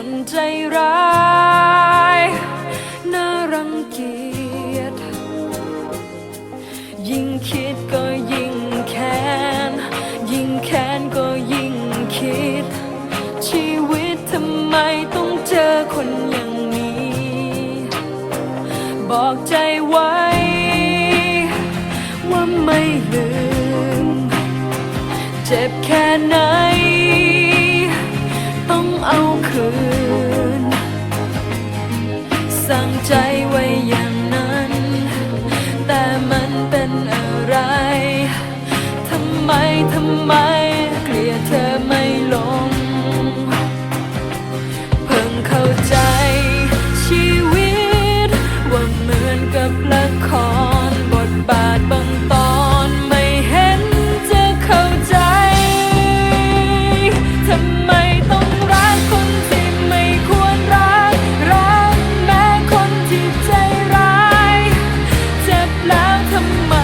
คนใจร้ายน่ารังเกียจ ยิ่งคิดก็ยิ่งแค้น ยิ่งแค้นก็ยิ่งคิด ชีวิตทำไมต้องเจอคนอย่างนี้ บอกใจไว้ ว่าไม่ลืม เจ็บแค่ไหน ต้องเอาคืน สั่งใจไว้อย่า ทำไม